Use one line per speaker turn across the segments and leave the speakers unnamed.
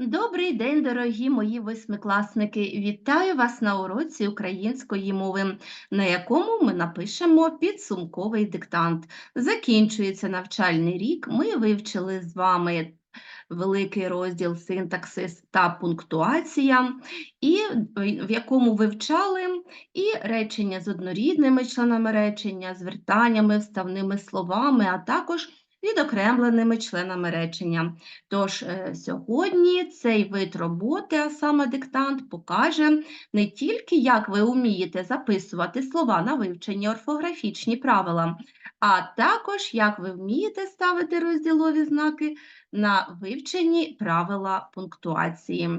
Добрий день, дорогі мої восьмикласники! Вітаю вас на уроці української мови, на якому ми напишемо підсумковий диктант. Закінчується навчальний рік. Ми вивчили з вами великий розділ синтаксис та пунктуація, і в якому вивчали і речення з однорідними членами речення, звертаннями, вставними словами, а також відокремленими членами речення. Тож е, сьогодні цей вид роботи, а саме диктант, покаже не тільки, як ви вмієте записувати слова на вивчені орфографічні правила, а також як ви вмієте ставити розділові знаки на вивчені правила пунктуації.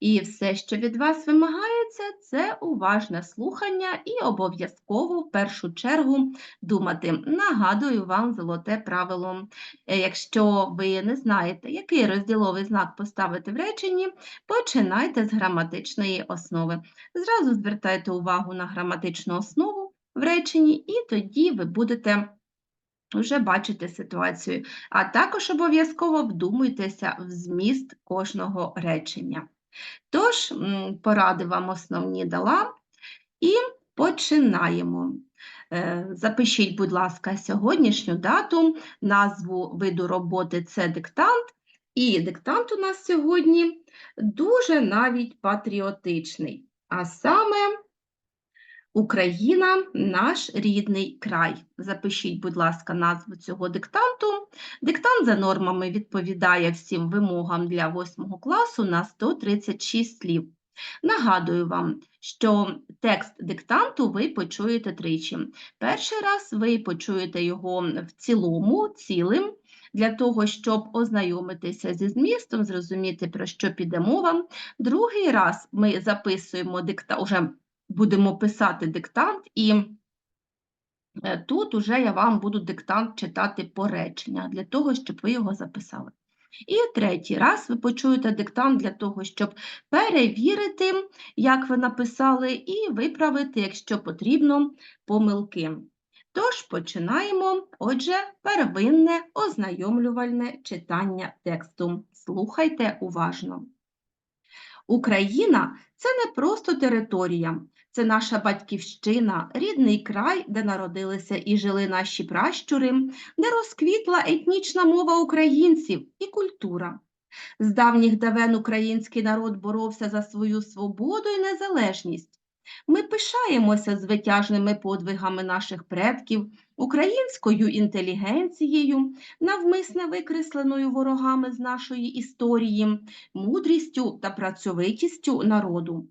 І все, що від вас вимагається, це уважне слухання і обов'язково в першу чергу думати. Нагадую вам золоте правило. Е, якщо ви не знаєте, який розділовий знак поставити в реченні, починайте з граматичної основи. Зразу звертайте увагу на граматичну основу в реченні, і тоді ви будете вже бачите ситуацію, а також обов'язково вдумуйтеся в зміст кожного речення. Тож, поради вам основні дала і починаємо. Е, запишіть, будь ласка, сьогоднішню дату, назву виду роботи це диктант, і диктант у нас сьогодні дуже навіть патріотичний, а саме Україна наш рідний край. Запишіть, будь ласка, назву цього диктанту. Диктант за нормами відповідає всім вимогам для 8 класу на 136 слів. Нагадую вам, що текст диктанту ви почуєте тричі. Перший раз ви почуєте його в цілому, цілим, для того, щоб ознайомитися зі змістом, зрозуміти, про що піде мова. Другий раз ми записуємо диктант, будемо писати диктант, і е, тут уже я вам буду диктант читати по речення, для того, щоб ви його записали. І третій раз ви почуєте диктант для того, щоб перевірити, як ви написали, і виправити, якщо потрібно, помилки. Тож починаємо. Отже, первинне ознайомлювальне читання тексту. Слухайте уважно. Україна це не просто територія, це наша батьківщина, рідний край, де народилися і жили наші пращури, де розквітла етнічна мова українців і культура. З давніх давен український народ боровся за свою свободу і незалежність. Ми пишаємося звитяжними подвигами наших предків, українською інтелігенцією, навмисне викресленою ворогами з нашої історії, мудрістю та працьовитістю народу.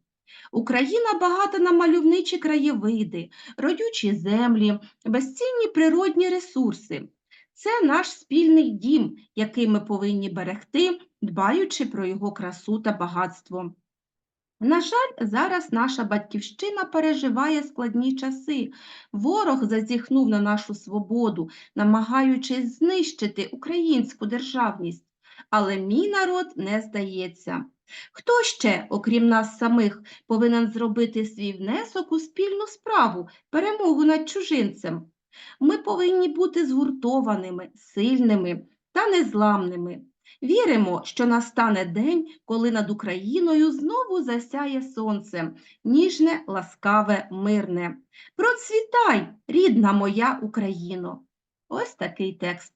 Україна багата на мальовничі краєвиди, родючі землі, безцінні природні ресурси. Це наш спільний дім, який ми повинні берегти, дбаючи про його красу та багатство. На жаль, зараз наша батьківщина переживає складні часи. Ворог зазіхнув на нашу свободу, намагаючись знищити українську державність. Але мій народ не здається. Хто ще, окрім нас самих, повинен зробити свій внесок у спільну справу, перемогу над чужинцем? Ми повинні бути згуртованими, сильними та незламними. Віримо, що настане день, коли над Україною знову засяє сонце, ніжне, ласкаве, мирне. Процвітай, рідна моя Україно! Ось такий текст.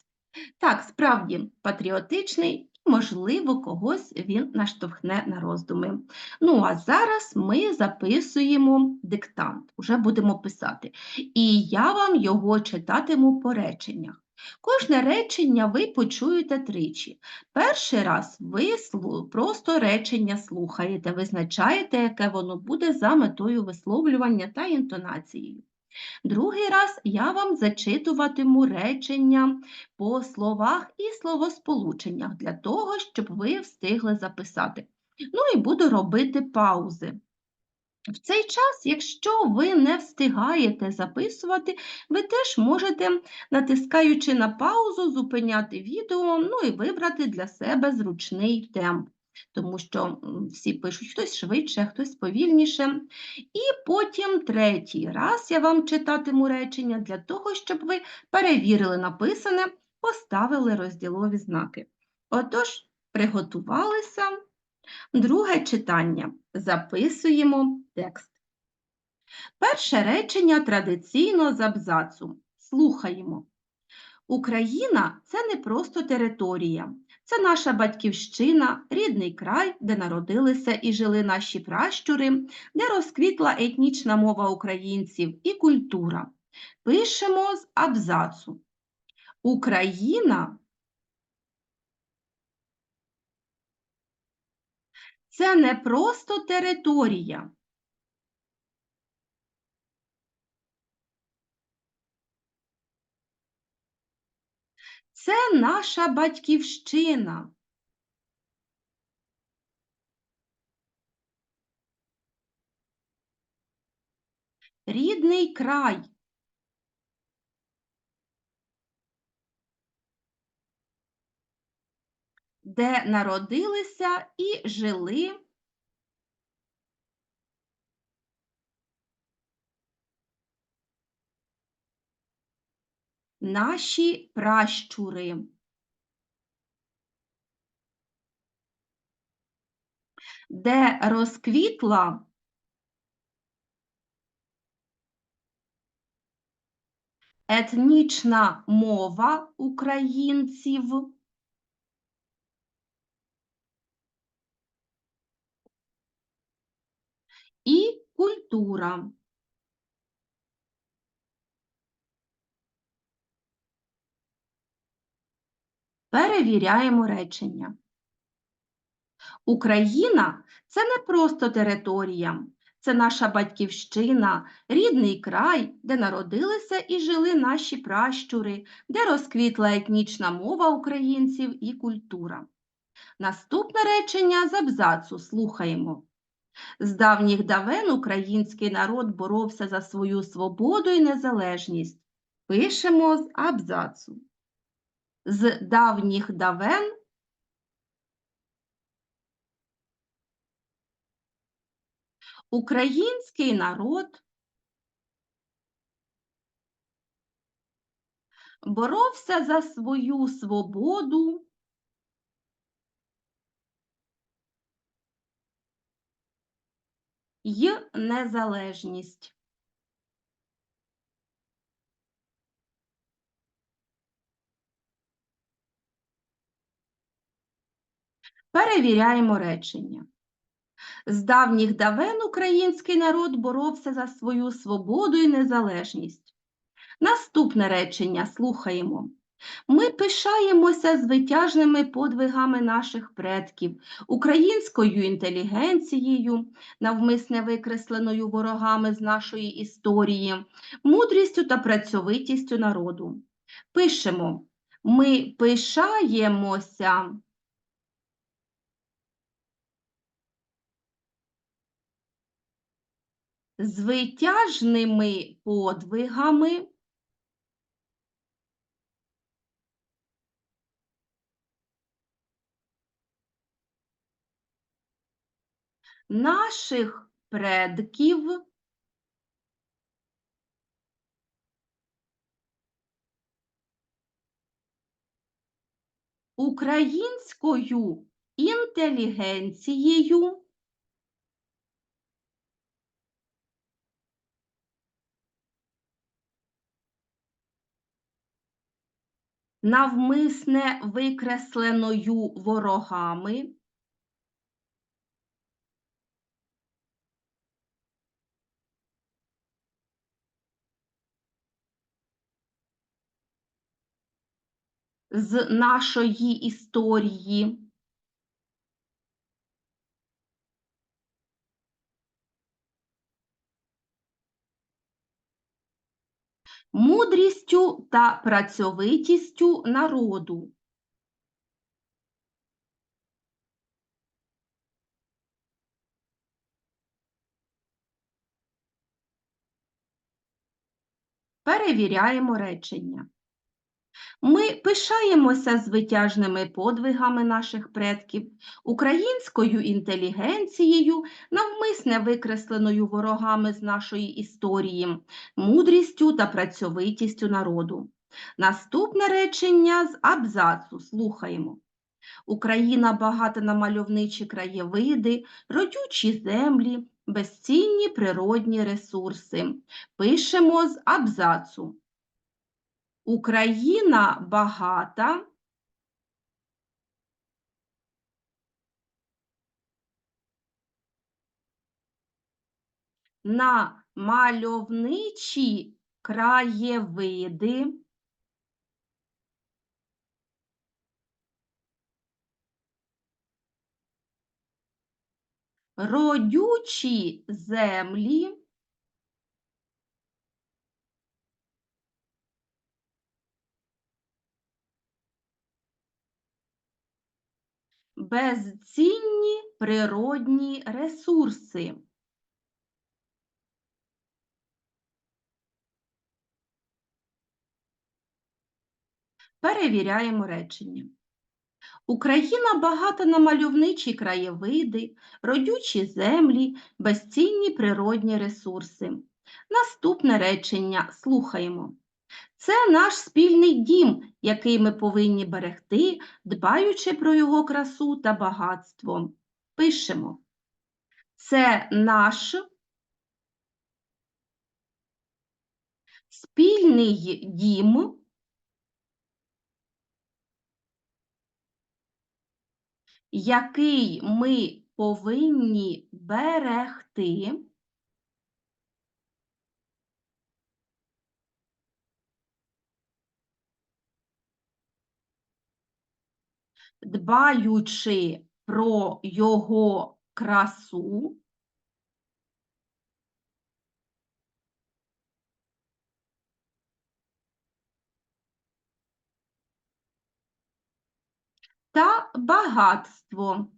Так, справді патріотичний можливо, когось він наштовхне на роздуми. Ну, а зараз ми записуємо диктант, уже будемо писати. І я вам його читатиму по реченнях. Кожне речення ви почуєте тричі. Перший раз ви просто речення слухаєте, визначаєте, яке воно буде за метою висловлювання та інтонацією. Другий раз я вам зачитуватиму речення по словах і словосполученнях для того, щоб ви встигли записати. Ну і буду робити паузи. В цей час, якщо ви не встигаєте записувати, ви теж можете, натискаючи на паузу, зупиняти відео, ну і вибрати для себе зручний темп тому що всі пишуть хтось швидше, хтось повільніше. І потім третій раз я вам читатиму речення для того, щоб ви перевірили написане, поставили розділові знаки. Отож, приготувалися. Друге читання. Записуємо текст. Перше речення традиційно з абзацу. Слухаємо. Україна це не просто територія, це наша батьківщина, рідний край, де народилися і жили наші пращури, де розквітла етнічна мова українців і культура. Пишемо з абзацу. Україна це не просто територія. Це наша батьківщина. Рідний край. Де народилися і жили наші пращури. Де розквітла етнічна мова українців. І культура. Перевіряємо речення. Україна це не просто територія, це наша батьківщина, рідний край, де народилися і жили наші пращури, де розквітла етнічна мова українців і культура. Наступне речення з абзацу слухаємо. З давніх давен український народ боровся за свою свободу і незалежність. Пишемо з абзацу. З давніх давен український народ боровся за свою свободу й незалежність. Перевіряємо речення. З давніх давен український народ боровся за свою свободу і незалежність. Наступне речення слухаємо. Ми пишаємося звитяжними подвигами наших предків, українською інтелігенцією, навмисне викресленою ворогами з нашої історії, мудрістю та працьовитістю народу. Пишемо, ми пишаємося. Звитяжними подвигами. Наших предків українською інтелігенцією навмисне викресленою ворогами з нашої історії. Мудрістю та працьовитістю народу. Перевіряємо речення. Ми пишаємося звитяжними подвигами наших предків, українською інтелігенцією, навмисне викресленою ворогами з нашої історії, мудрістю та працьовитістю народу. Наступне речення з абзацу слухаємо. Україна багата на мальовничі краєвиди, родючі землі, безцінні природні ресурси. Пишемо з абзацу. Україна багата на мальовничі краєвиди. Родючі землі. Безцінні природні ресурси. Перевіряємо речення. Україна багата на мальовничі краєвиди, родючі землі, безцінні природні ресурси. Наступне речення слухаємо. Це наш спільний дім, який ми повинні берегти, дбаючи про його красу та багатство. Пишемо. Це наш спільний дім. який ми повинні берегти. Дбаючи про його красу, та багатство.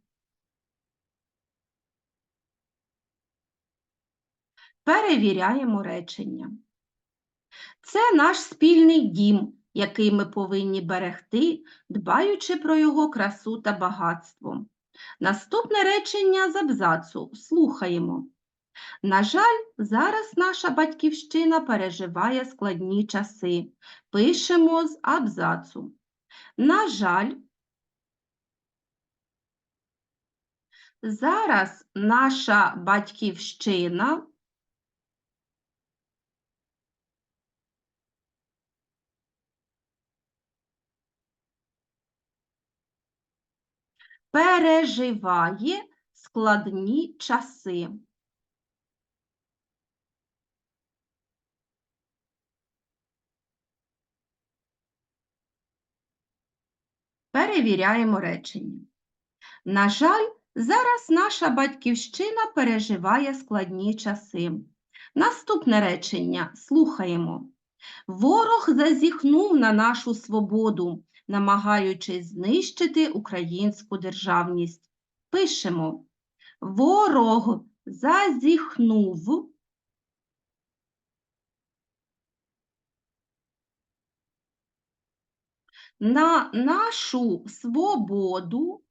Перевіряємо речення. Це наш спільний дім, який ми повинні берегти, дбаючи про його красу та багатство. Наступне речення з абзацу слухаємо. На жаль, зараз наша батьківщина переживає складні часи. Пишемо з абзацу. На жаль, зараз наша батьківщина переживає складні часи. Перевіряємо речення. На жаль, зараз наша батьківщина переживає складні часи. Наступне речення слухаємо. Ворог зазіхнув на нашу свободу, намагаючись знищити українську державність. Пишемо. Ворог зазіхнув. На нашу свободу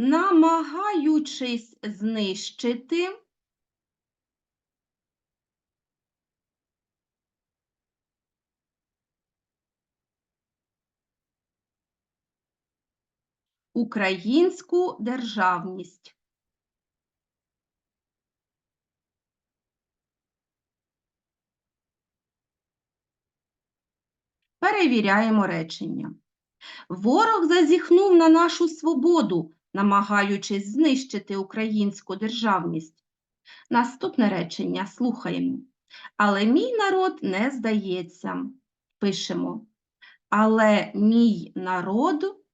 намагаючись знищити українську державність. Перевіряємо речення. Ворог зазіхнув на нашу свободу, намагаючись знищити українську державність. Наступне речення слухаємо. Але мій народ не здається. Пишемо. Але мій народ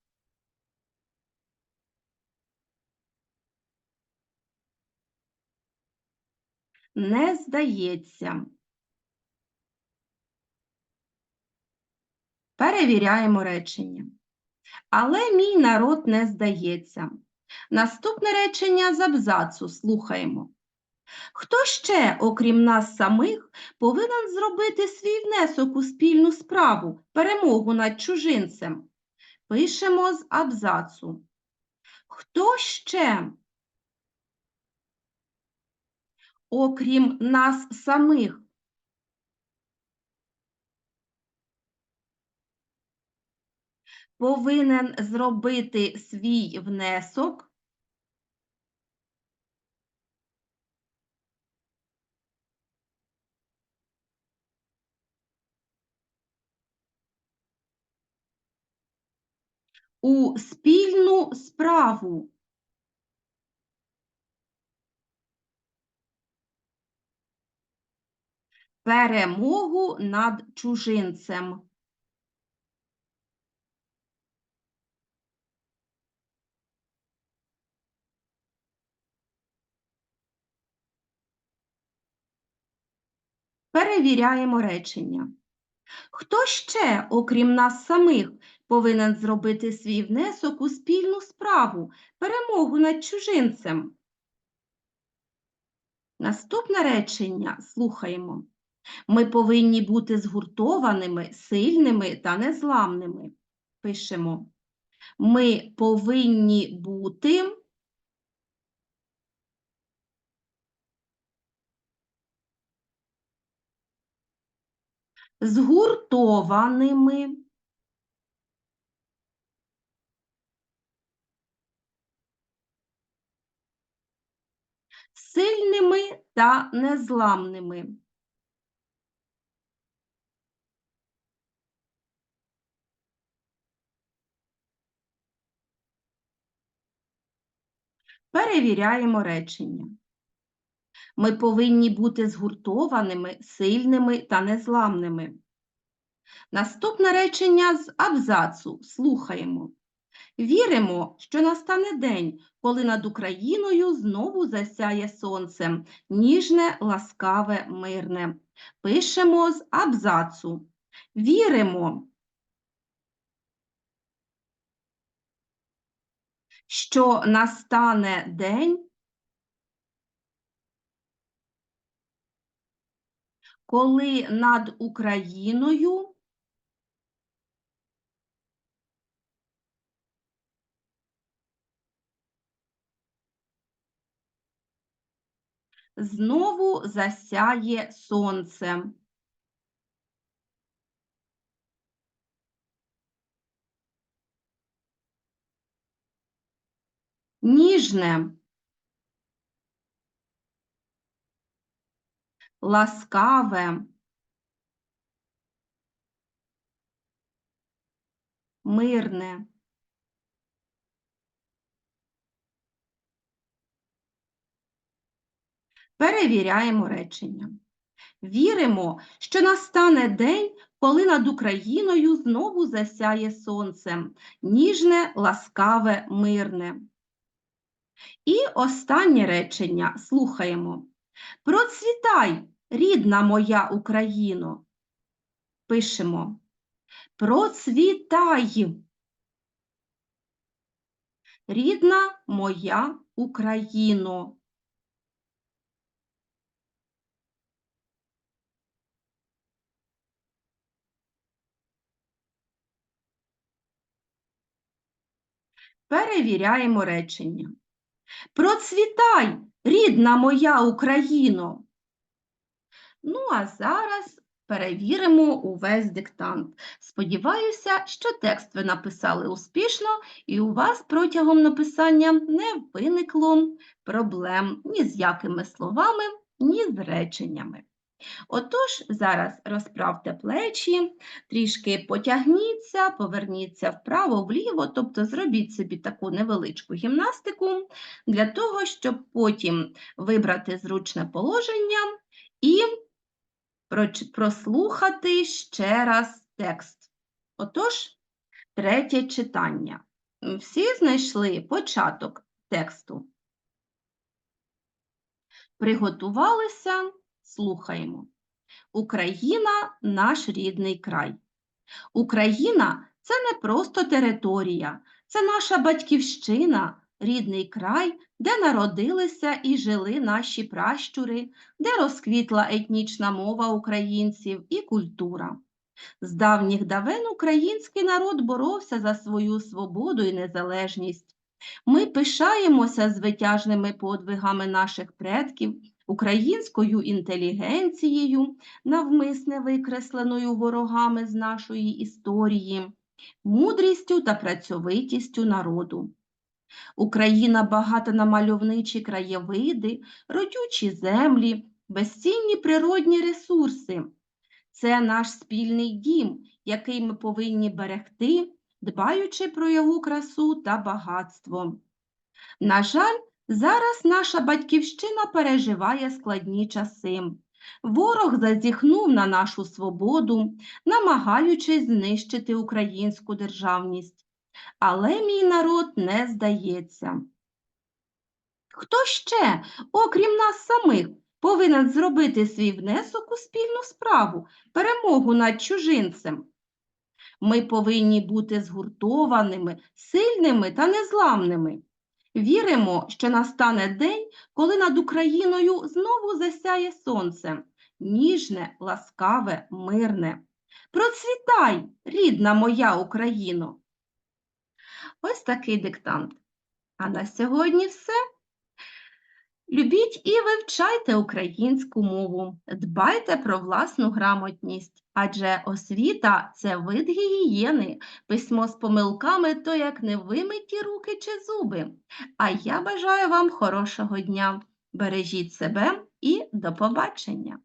не здається. Перевіряємо речення. Але мій народ не здається. Наступне речення з абзацу слухаємо. Хто ще, окрім нас самих, повинен зробити свій внесок у спільну справу, перемогу над чужинцем? Пишемо з абзацу. Хто ще, окрім нас самих? Повинен зробити свій внесок у спільну справу. Перемогу над чужинцем. Перевіряємо речення. Хто ще, окрім нас самих, повинен зробити свій внесок у спільну справу, перемогу над чужинцем? Наступне речення слухаємо. Ми повинні бути згуртованими, сильними та незламними. Пишемо. Ми повинні бути згуртованими, сильними та незламними. Перевіряємо речення. Ми повинні бути згуртованими, сильними та незламними. Наступне речення з абзацу слухаємо. Віримо, що настане день, коли над Україною знову засяє сонце, ніжне, ласкаве, мирне. Пишемо з абзацу. Віримо, що настане день, коли над Україною знову засяє сонце. Ніжне, ласкаве, мирне. Перевіряємо речення. Віримо, що настане день, коли над Україною знову засяє сонце, ніжне, ласкаве, мирне. І останнє речення слухаємо. Процвітай, рідна моя Україно. Пишемо. Процвітай. Рідна моя Україно. Перевіряємо речення. Процвітай, рідна моя Україно. Ну, а зараз перевіримо увесь диктант. Сподіваюся, що текст ви написали успішно, і у вас протягом написання не виникло проблем ні з якими словами, ні з реченнями. Отож, зараз розправте плечі, трішки потягніться, поверніться вправо-вліво, тобто зробіть собі таку невеличку гімнастику для того, щоб потім вибрати зручне положення і прослухати ще раз текст. Отож, третє читання. Всі знайшли початок тексту. Приготувалися. Слухаємо. Україна наш рідний край. Україна це не просто територія, це наша батьківщина, рідний край, де народилися і жили наші пращури, де розквітла етнічна мова українців і культура. З давніх давен український народ боровся за свою свободу і незалежність. Ми пишаємося звитяжними подвигами наших предків українською інтелігенцією, навмисне викресленою ворогами з нашої історії, мудрістю та працьовитістю народу. Україна багата на мальовничі краєвиди, родючі землі, безцінні природні ресурси. Це наш спільний дім, який ми повинні берегти, дбаючи про його красу та багатство. На жаль, зараз наша батьківщина переживає складні часи. Ворог зазіхнув на нашу свободу, намагаючись знищити українську державність. Але мій народ не здається. Хто ще, окрім нас самих, повинен зробити свій внесок у спільну справу, перемогу над чужинцем? Ми повинні бути згуртованими, сильними та незламними. Віримо, що настане день, коли над Україною знову засяє сонце, ніжне, ласкаве, мирне. Процвітай, рідна моя Україно! Ось такий диктант. А на сьогодні все. Любіть і вивчайте українську мову, дбайте про власну грамотність, адже освіта це вид гігієни, письмо з помилками то як невимиті руки чи зуби. А я бажаю вам хорошого дня. Бережіть себе і до побачення!